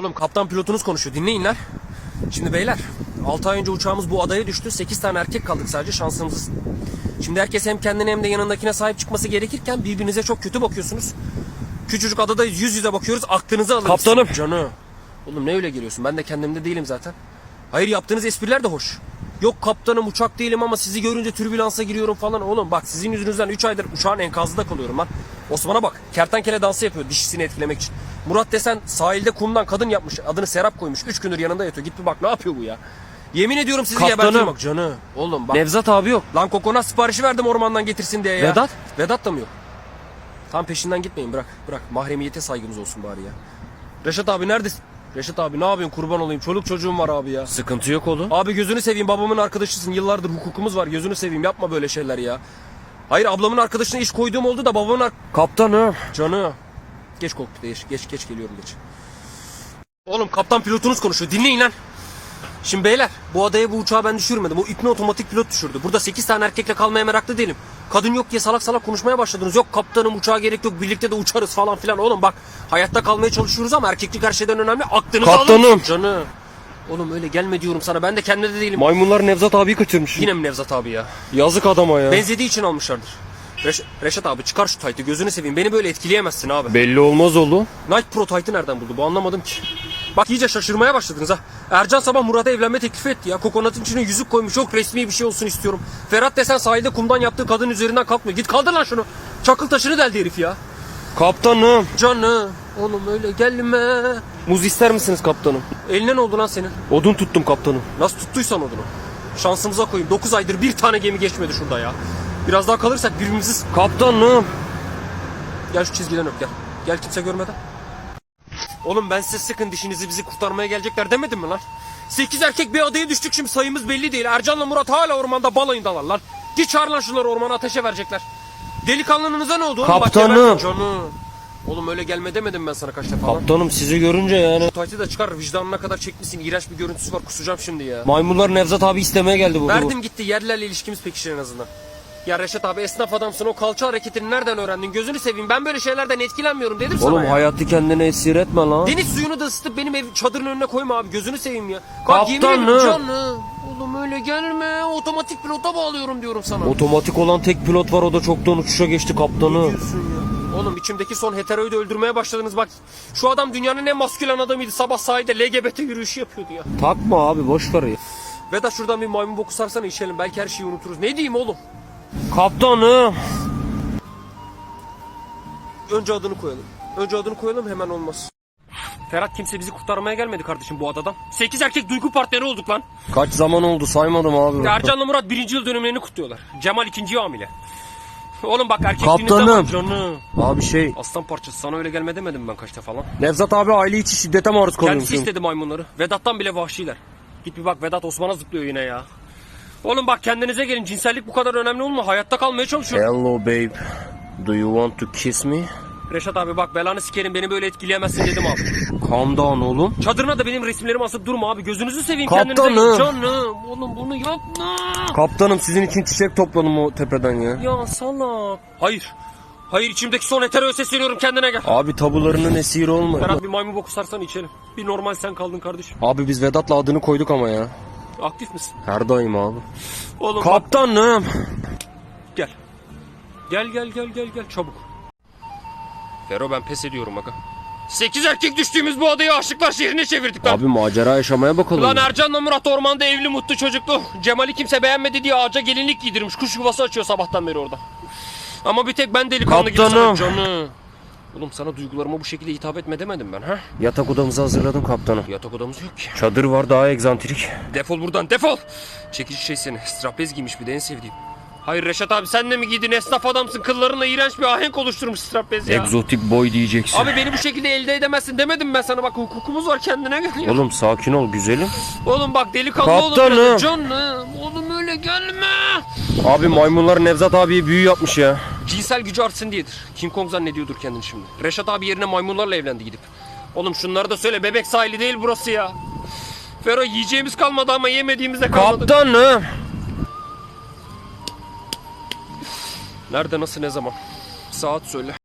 Oğlum kaptan pilotunuz konuşuyor dinleyin lan. Şimdi beyler 6 ay önce uçağımız bu adaya düştü. 8 tane erkek kaldık sadece şansımız. Şimdi herkes hem kendine hem de yanındakine sahip çıkması gerekirken birbirinize çok kötü bakıyorsunuz. Küçücük adadayız yüz yüze bakıyoruz aklınızı alırız. Kaptanım. Canı. Oğlum ne öyle geliyorsun ben de kendimde değilim zaten. Hayır yaptığınız espriler de hoş. Yok kaptanım uçak değilim ama sizi görünce türbülansa giriyorum falan. Oğlum bak sizin yüzünüzden 3 aydır uçağın enkazında kalıyorum lan. Osman'a bak kertenkele dansı yapıyor dişisini etkilemek için. Murat desen sahilde kumdan kadın yapmış adını Serap koymuş. 3 gündür yanında yatıyor git bir bak ne yapıyor bu ya. Yemin ediyorum sizi Kaptanım. gebertirim bak canı. Oğlum bak. Nevzat abi yok. Lan kokonat siparişi verdim ormandan getirsin diye ya. Vedat? Vedat da mı yok? Tam peşinden gitmeyin bırak bırak. Mahremiyete saygımız olsun bari ya. Reşat abi neredesin? Reşat abi ne yapıyorsun kurban olayım. Çoluk çocuğum var abi ya. Sıkıntı yok oğlum. Abi gözünü seveyim babamın arkadaşısın. Yıllardır hukukumuz var. Gözünü seveyim yapma böyle şeyler ya. Hayır ablamın arkadaşına iş koyduğum oldu da babamın ar- Kaptanım. Canı. Geç kokpite geç. Geç geç geliyorum geç. Oğlum kaptan pilotunuz konuşuyor. Dinleyin lan. Şimdi beyler bu adaya bu uçağı ben düşürmedim. O ipne otomatik pilot düşürdü. Burada 8 tane erkekle kalmaya meraklı değilim. Kadın yok diye salak salak konuşmaya başladınız. Yok kaptanım uçağa gerek yok birlikte de uçarız falan filan. Oğlum bak hayatta kalmaya çalışıyoruz ama erkeklik her şeyden önemli. Aklınızı Kaptanım. alın. Canı. Oğlum öyle gelme diyorum sana. Ben de kendimde de değilim. Maymunlar Nevzat abiyi kaçırmış. Yine mi Nevzat abi ya? Yazık adama ya. Benzediği için almışlardır. Reş- Reşat abi çıkar şu taytı gözünü seveyim. Beni böyle etkileyemezsin abi. Belli olmaz oğlum. Nike Pro taytı nereden buldu bu anlamadım ki. Bak iyice şaşırmaya başladınız ha. Ercan sabah Murat'a evlenme teklifi etti ya. Kokonatın içine yüzük koymuş. Çok resmi bir şey olsun istiyorum. Ferhat desen sahilde kumdan yaptığı kadın üzerinden kalkmıyor. Git kaldır lan şunu. Çakıl taşını deldi herif ya. Kaptanım. Canı. Oğlum öyle gelme. Muz ister misiniz kaptanım? Eline ne oldu lan senin? Odun tuttum kaptanım. Nasıl tuttuysan odunu. Şansımıza koyayım. 9 aydır bir tane gemi geçmedi şurada ya. Biraz daha kalırsak birbirimizi... Kaptanım. Gel şu çizgiden öp gel. Gel kimse görmeden. Oğlum ben size sıkın dişinizi bizi kurtarmaya gelecekler demedim mi lan? 8 erkek bir adaya düştük şimdi sayımız belli değil. Ercan'la Murat hala ormanda balayındalar lan. Git çağır lan şunları ormana ateşe verecekler. Delikanlınıza ne oldu oğlum? Bak Kaptanım. gebertin Canım. Oğlum öyle gelme demedim ben sana kaç defa lan. Kaptanım sizi görünce yani. Taytı da çıkar vicdanına kadar çekmişsin. İğrenç bir görüntüsü var kusacağım şimdi ya. Maymunlar Nevzat abi istemeye geldi burada. Verdim gitti yerlilerle ilişkimiz pekişir en azından. Ya Reşat abi esnaf adamsın o kalça hareketini nereden öğrendin? Gözünü seveyim ben böyle şeylerden etkilenmiyorum dedim sana Oğlum ya. hayatı kendine esir etme lan. Deniz suyunu da ısıtıp benim ev çadırın önüne koyma abi gözünü seveyim ya. Bak yemin ederim canım. Oğlum öyle gelme otomatik pilota bağlıyorum diyorum sana. Otomatik olan tek pilot var o da çoktan uçuşa geçti Ne kaptanım. diyorsun ya? Oğlum içimdeki son heteroyu da öldürmeye başladınız bak. Şu adam dünyanın en maskülen adamıydı. Sabah sahilde LGBT yürüyüşü yapıyordu ya. Takma abi boş ver ya. Vedat şuradan bir maymun boku sarsana içelim. Belki her şeyi unuturuz. Ne diyeyim oğlum? Kaptanım. Önce adını koyalım. Önce adını koyalım hemen olmaz. Ferhat kimse bizi kurtarmaya gelmedi kardeşim bu adadan. 8 erkek duygu partneri olduk lan. Kaç zaman oldu saymadım abi. Ercan'la Murat birinci yıl dönümlerini kutluyorlar. Cemal ikinci hamile. Oğlum bak erkekliğinizde Kaptanım. canım. Abi şey Aslan parçası sana öyle gelme demedim ben kaç defa lan. Nevzat abi aile içi şiddete maruz Kendisi kalıyormuş. istedi maymunları. Vedat'tan bile vahşiler. Git bir bak Vedat Osman'a zıplıyor yine ya. Oğlum bak kendinize gelin cinsellik bu kadar önemli olma. Hayatta kalmaya çalışıyorum. Hello babe. Do you want to kiss me? Reşat abi bak belanı sikerim beni böyle etkileyemezsin dedim abi. Calm down oğlum. Çadırına da benim resimlerimi asıp durma abi. Gözünüzü seveyim Kaptanım. kendinize. Canım. Oğlum bunu yapma. Kaptanım sizin için çiçek topladım o tepeden ya. Ya salak. Hayır. Hayır içimdeki son heteroya sesleniyorum kendine gel. Abi tabularının esiri olma. Ferhat bir maymun boku sarsan içelim. Bir normal sen kaldın kardeşim. Abi biz Vedat'la adını koyduk ama ya. Aktif misin? Her daim abi. Oğlum bak Kaptanım. gel. Gel gel gel gel gel çabuk. Fero ben pes ediyorum aga. Sekiz erkek düştüğümüz bu adayı aşıklar şehrine çevirdik lan. Abi macera yaşamaya bakalım. Lan Ercan'la Murat ormanda evli mutlu çocuklu. Cemal'i kimse beğenmedi diye ağaca gelinlik giydirmiş. Kuş yuvası açıyor sabahtan beri orada. Ama bir tek ben delikanlı gibi sana Kaptanım. canı. Oğlum sana duygularıma bu şekilde hitap etme demedim ben ha? Yatak odamızı hazırladım kaptanım. Yatak odamız yok ki. Çadır var daha egzantrik. Defol buradan defol. Çekici şey seni. Strapez giymiş bir de en sevdiğim. Hayır Reşat abi sen de mi giydin? Esnaf adamsın. Kıllarınla iğrenç bir ahenk oluşturmuş strapez ya. Egzotik boy diyeceksin. Abi beni bu şekilde elde edemezsin demedim ben sana bak hukukumuz var kendine gel ya. Oğlum sakin ol güzelim. Oğlum bak delikanlı olun Kaptanım. Canım oğlum öyle gelme. Abi maymunlar Nevzat abiye büyü yapmış ya. Cinsel gücü artsın diyedir. King Kong zannediyordur kendini şimdi. Reşat abi yerine maymunlarla evlendi gidip. Oğlum şunları da söyle bebek sahili değil burası ya. Fero yiyeceğimiz kalmadı ama yemediğimizde kalmadı. Kaptanım. Nerede nasıl ne zaman? Saat söyle.